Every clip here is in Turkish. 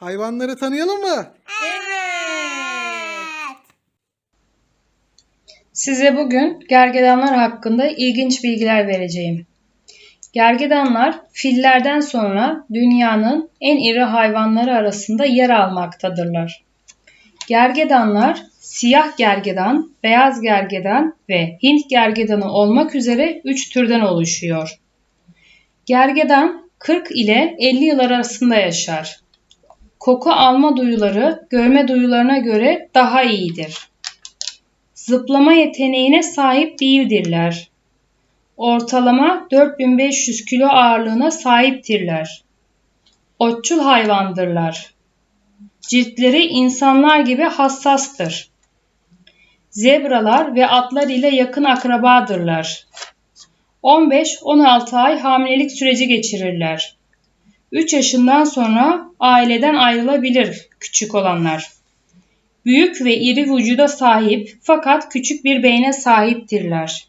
Hayvanları tanıyalım mı? Evet. Size bugün gergedanlar hakkında ilginç bilgiler vereceğim. Gergedanlar fillerden sonra dünyanın en iri hayvanları arasında yer almaktadırlar. Gergedanlar siyah gergedan, beyaz gergedan ve Hint gergedanı olmak üzere 3 türden oluşuyor. Gergedan 40 ile 50 yıl arasında yaşar. Koku alma duyuları görme duyularına göre daha iyidir zıplama yeteneğine sahip değildirler. Ortalama 4500 kilo ağırlığına sahiptirler. Otçul hayvandırlar. Ciltleri insanlar gibi hassastır. Zebralar ve atlar ile yakın akrabadırlar. 15-16 ay hamilelik süreci geçirirler. 3 yaşından sonra aileden ayrılabilir küçük olanlar. Büyük ve iri vücuda sahip fakat küçük bir beyne sahiptirler.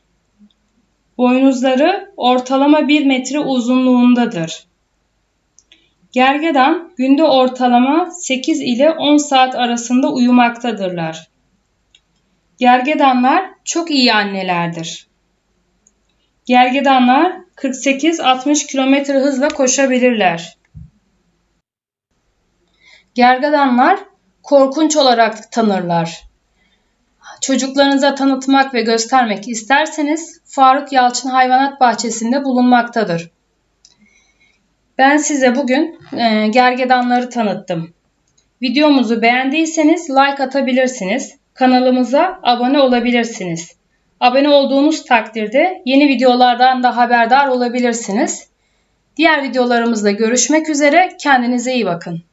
Boynuzları ortalama 1 metre uzunluğundadır. Gergedan günde ortalama 8 ile 10 saat arasında uyumaktadırlar. Gergedanlar çok iyi annelerdir. Gergedanlar 48-60 km hızla koşabilirler. Gergedanlar korkunç olarak tanırlar. Çocuklarınıza tanıtmak ve göstermek isterseniz Faruk Yalçın Hayvanat Bahçesi'nde bulunmaktadır. Ben size bugün e, gergedanları tanıttım. Videomuzu beğendiyseniz like atabilirsiniz. Kanalımıza abone olabilirsiniz. Abone olduğunuz takdirde yeni videolardan da haberdar olabilirsiniz. Diğer videolarımızda görüşmek üzere. Kendinize iyi bakın.